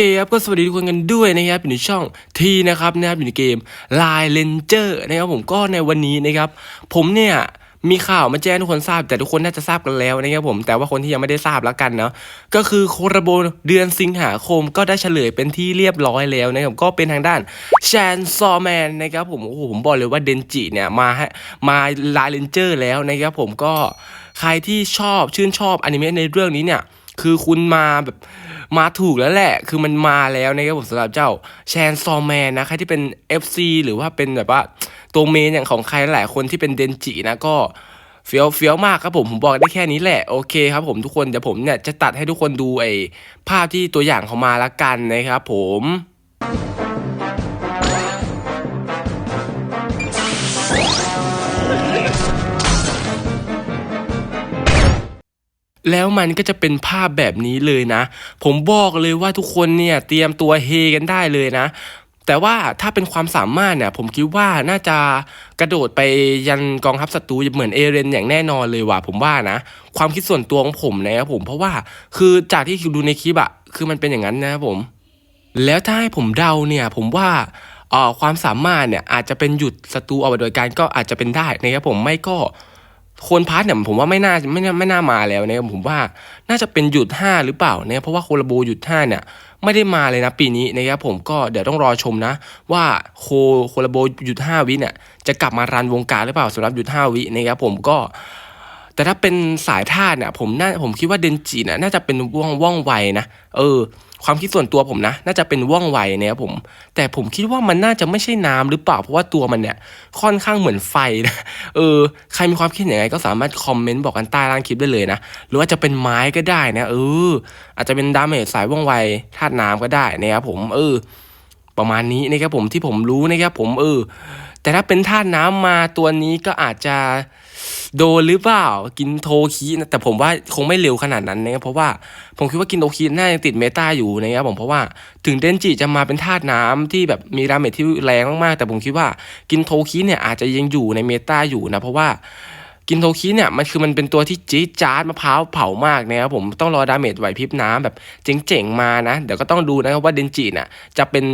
เอครับก็สวัสดีทุกคนกันด้วยนะครับอยู่ในช่องทีนะครับนะครับอยู่ในเกม Line Ranger นะครับผมก็ในวันนี้นะครับผมเนี่ยมีข่าวมาแจ้งทุกคนทราบ แต่ทุกคนน่าจะทราบกันแล้วนะครับผมแต่ว่าคนที่ยังไม่ได้ทราบแล้วกันเนาะก็คือโคราโบเดือนสิงหาคมก็ได้เฉลยเป็นที่เรียบร้อยแล้วนะครับก็เป็นทางด้านแชนซอแมนนะครับผมโอ้โหผมบอกเลยว่าเดนจิเนี่ยมาให้มาไลน์เรนเจอร์แล้วนะครับผมก็ใครที่ชอบชื่นชอบอนิเมะในเรื่องนี้เนี่ย คือคุณมาแบบมาถูกแล้วแหละ คือมันมาแล้วนะครับผมสำหรับเจ้าแชนซอแมนนะใครที่เป็น FC หรือว่าเป็นแบบว่าตัวเมนอย่างของใครหลายคนที่เป็นเดนจินะก็เฟี้ยวเฟี้ยวมากครับผม ผมบอกได้แค่นี้แหละ โอเคครับผมทุกคน เดี๋ยวผมเนี่ยจะตัดให้ทุกคนดูไอ้ภาพที่ตัวอย่างเขามาละกันนะครับผม แล้วมันก็จะเป็นภาพแบบนี้เลยนะ ผมบอกเลยว่าทุกคนเนี่ยเตรียมตัวเฮกันได้เลยนะ แต่ว่าถ้าเป็นความสามารถเนี่ยผมคิดว่าน่าจะกระโดดไปยันกองทัพศัตรูเหมือนเอเรนอย่างแน่นอนเลยว่ะผมว่านะ ความคิดส่วนตัวของผมนะครับผมเพราะว่าคือจากที่ดูในคลิปอะคือมันเป็นอย่างนั้นนะครับผม แล้วถ้าให้ผมเดาเนี่ยผมว่าอ่อความสามารถเนี่ยอาจจะเป็นหยุดศัตรูเอาไว้โดยการก็อาจจะเป็นได้นะครับผมไม่ก็ โคนพาร์ทเนี่ยผมว่าไม่น่าไม่น่าไม่น่ามาแล้วนะครับผมว่าน่าจะเป็นหยุด 5 หรือเปล่าเนี่ยเพราะว่าโคลาโบหยุด 5 เนี่ยไม่ได้มาเลยนะปีนี้นะครับผมก็เดี๋ยวต้องรอชมนะ ว่าโคโคลาโบหยุด 5 วิเนี่ยจะกลับมารันวงการหรือเปล่าสำหรับหยุด 5 วินะครับผมก็ แต่ถ้าเป็นสายธาตุเนี่ยผมน่าผมคิดว่าเดนจิน่ะน่าจะเป็นว่องว่องไวนะเออ ความคิดส่วนตัวผมนะ น่าจะเป็นว่องไวเนี่ยผม แต่ผมคิดว่ามันน่าจะไม่ใช่น้ำหรือเปล่าเพราะว่าตัวมันเนี่ย ค่อนข้างเหมือนไฟนะเออใครมีความคิดยังไงก็สามารถคอมเมนต์บอกกันใต้ล่างคลิปได้เลยนะหรือว่าจะเป็นไม้ก็ได้นะเออ อาจจะเป็นดาเมจสายว่องไวธาตุน้ำก็ได้นะครับผม เออ ประมาณนี้นะครับผมที่ผมรู้นะครับผมเออ แต่ถ้าเป็นธาตุน้ำมาตัวนี้ก็อาจจะโดนหรือเปล่ากินโทคีนะแต่ผมว่าคงไม่เร็วขนาดนั้นนะครับเพราะว่าผมคิดว่ากินโทคีน่าจะติดเมตาอยู่นะครับผมเพราะว่าถึงเดนจิจะมาเป็นธาตุน้ำที่แบบมีดาเมจที่แรงมากๆแต่ผมคิดว่ากินโทคีเนี่ยอาจจะยังอยู่ในเมตาอยู่นะเพราะว่ากินโทคิเนี่ยมันคือมันเป็นตัวที่จี๊ดจ๊าดมะพร้าวเผามากนะครับผมต้องรอดาเมจไหวพริบน้ำแบบเจ๋งๆมานะ เดี๋ยวก็ต้องดูนะครับว่าเดนจิน่ะจะเป็น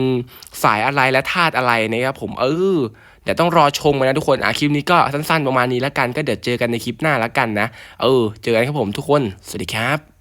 สายอะไรและธาตุอะไรนะครับผมเออ เดี๋ยวต้องรอชมกันนะทุกคนอะคลิปนี้ก็สั้นๆประมาณนี้แล้วกันก็เดี๋ยวเจอกันในคลิปหน้าแล้วกันนะ เออ เจอกันครับผมทุกคน สวัสดีครับ